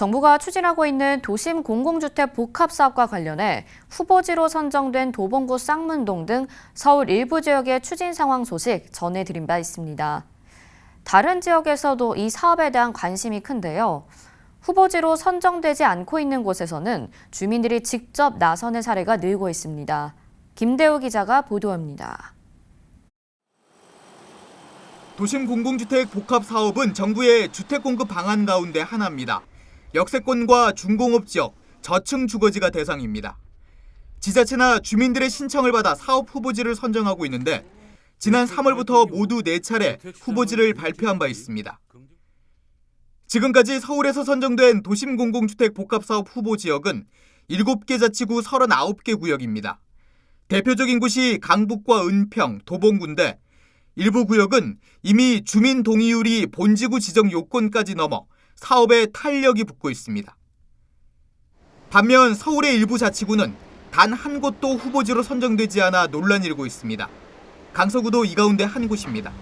정부가 추진하고 있는 도심 공공주택 복합 사업과 관련해 후보지로 선정된 도봉구 쌍문동 등 서울 일부 지역의 추진 상황 소식 전해드린 바 있습니다. 다른 지역에서도 이 사업에 대한 관심이 큰데요. 후보지로 선정되지 않고 있는 곳에서는 주민들이 직접 나서는 사례가 늘고 있습니다. 김대우 기자가 보도합니다. 도심 공공주택 복합 사업은 정부의 주택 공급 방안 가운데 하나입니다. 역세권과 중공업 지역, 저층 주거지가 대상입니다. 지자체나 주민들의 신청을 받아 사업 후보지를 선정하고 있는데 지난 3월부터 모두 4차례 후보지를 발표한 바 있습니다. 지금까지 서울에서 선정된 도심 공공주택 복합 사업 후보 지역은 7개 자치구 39개 구역입니다. 대표적인 곳이 강북과 은평, 도봉구인데 일부 구역은 이미 주민 동의율이 본지구 지정 요건까지 넘어 사업에 탄력이 붙고 있습니다. 반면 서울의 일부 자치구는 단 한 곳도 후보지로 선정되지 않아 논란이 일고 있습니다. 강서구도 이 가운데 한 곳입니다.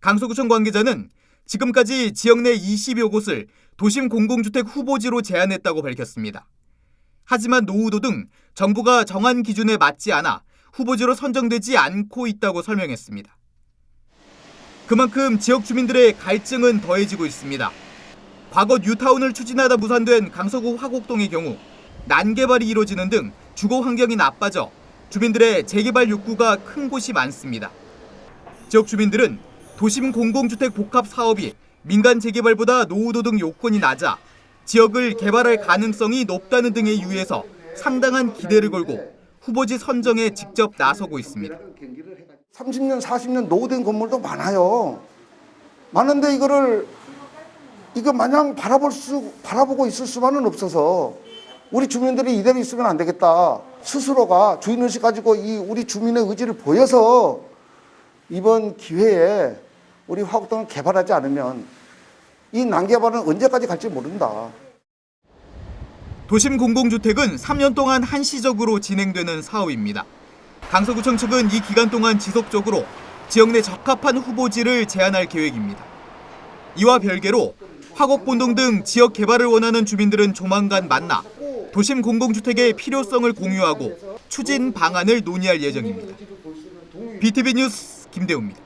강서구청 관계자는 지금까지 지역 내 20여 곳을 도심 공공주택 후보지로 제안했다고 밝혔습니다. 하지만 노후도 등 정부가 정한 기준에 맞지 않아 후보지로 선정되지 않고 있다고 설명했습니다. 그만큼 지역 주민들의 갈증은 더해지고 있습니다. 과거 뉴타운을 추진하다 무산된 강서구 화곡동의 경우 난개발이 이루어지는 등 주거 환경이 나빠져 주민들의 재개발 욕구가 큰 곳이 많습니다. 지역 주민들은 도심 공공주택 복합 사업이 민간 재개발보다 노후도 등 요건이 낮아 지역을 개발할 가능성이 높다는 등의 이유에서 상당한 기대를 걸고 후보지 선정에 직접 나서고 있습니다. 30년, 40년 노후된 건물도 많아요. 많은데 이거를 이거 마냥 바라볼 수 바라보고 있을 수만은 없어서 우리 주민들이 이대로 있으면 안 되겠다. 스스로가 주인 의식 가지고 이 우리 주민의 의지를 보여서 이번 기회에 우리 화곡동을 개발하지 않으면 이 난개발은 언제까지 갈지 모른다. 도심 공공주택은 3년 동안 한시적으로 진행되는 사업입니다. 강서구청 측은 이 기간 동안 지속적으로 지역 내 적합한 후보지를 제안할 계획입니다. 이와 별개로 화곡본동 등 지역 개발을 원하는 주민들은 조만간 만나 도심 공공주택의 필요성을 공유하고 추진 방안을 논의할 예정입니다. BTV 뉴스 김대우입니다.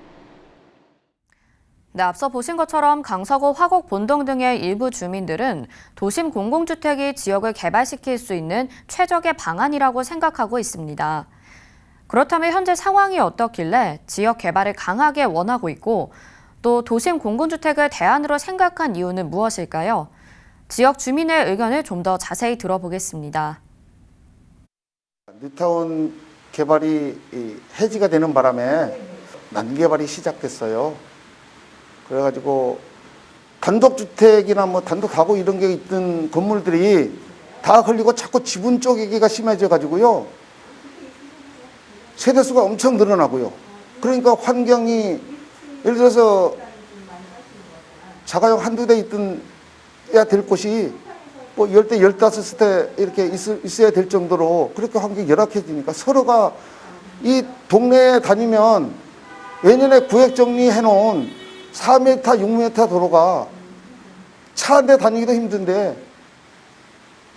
네, 앞서 보신 것처럼 강서구 화곡 본동 등의 일부 주민들은 도심 공공주택이 지역을 개발시킬 수 있는 최적의 방안이라고 생각하고 있습니다. 그렇다면 현재 상황이 어떻길래 지역 개발을 강하게 원하고 있고 또 도심 공공주택을 대안으로 생각한 이유는 무엇일까요? 지역 주민의 의견을 좀 더 자세히 들어보겠습니다. 뉴타운 개발이 이 해지가 되는 바람에 난개발이 시작됐어요. 그래가지고 단독주택이나 뭐 단독 가구 이런 게 있던 건물들이 다 걸리고 자꾸 지분 쪼개기가 심해져 가지고요. 세대수가 엄청 늘어나고요. 그러니까 환경이 예를 들어서 자가용 한두 대 있던 야될 곳이 뭐열 대, 열다섯 대 이렇게 있을, 있어야 될 정도로 그렇게 환경이 열악해지니까 서로가 이 동네에 다니면 예년에 구획 정리해 놓은 4m, 6m 도로가 차 한 대 다니기도 힘든데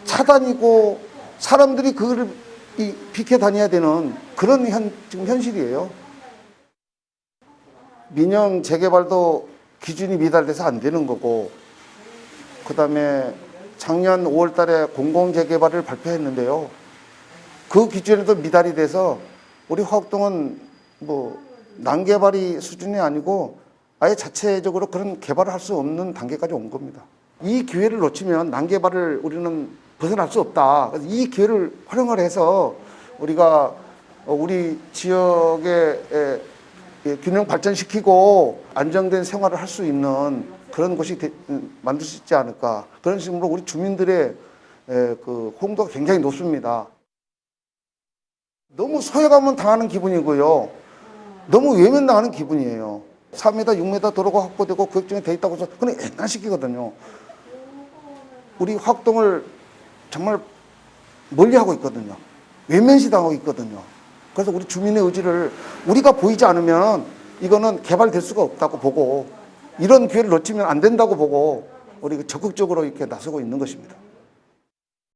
차 다니고 사람들이 그거를 이 비켜 다녀야 되는 그런 현, 지금 현실이에요. 민영 재개발도 기준이 미달돼서 안 되는 거고 그 다음에 작년 5월 달에 공공재개발을 발표했는데요. 그 기준에도 미달이 돼서 우리 화곡동은 뭐 난개발이 수준이 아니고 아예 자체적으로 그런 개발을 할 수 없는 단계까지 온 겁니다. 이 기회를 놓치면 난개발을 우리는 벗어날 수 없다. 그래서 이 기회를 활용을 해서 우리가 우리 지역의 균형 발전시키고 안정된 생활을 할 수 있는 그런 곳이 되- 음, 만들 수 있지 않을까 그런 식으로 우리 주민들의 에, 그 홍도가 굉장히 높습니다. 너무 소외감은 당하는 기분이고요. 너무 외면당하는 기분이에요. 3m, 6m 도로가 확보되고 구역중에 돼 있다고 해서 그건 옛날식이거든요. 우리 확동을 정말 멀리하고 있거든요. 외면시당하고 있거든요. 그래서 우리 주민의 의지를 우리가 보이지 않으면 이거는 개발될 수가 없다고 보고 이런 기회를 놓치면 안 된다고 보고 우리 적극적으로 이렇게 나서고 있는 것입니다.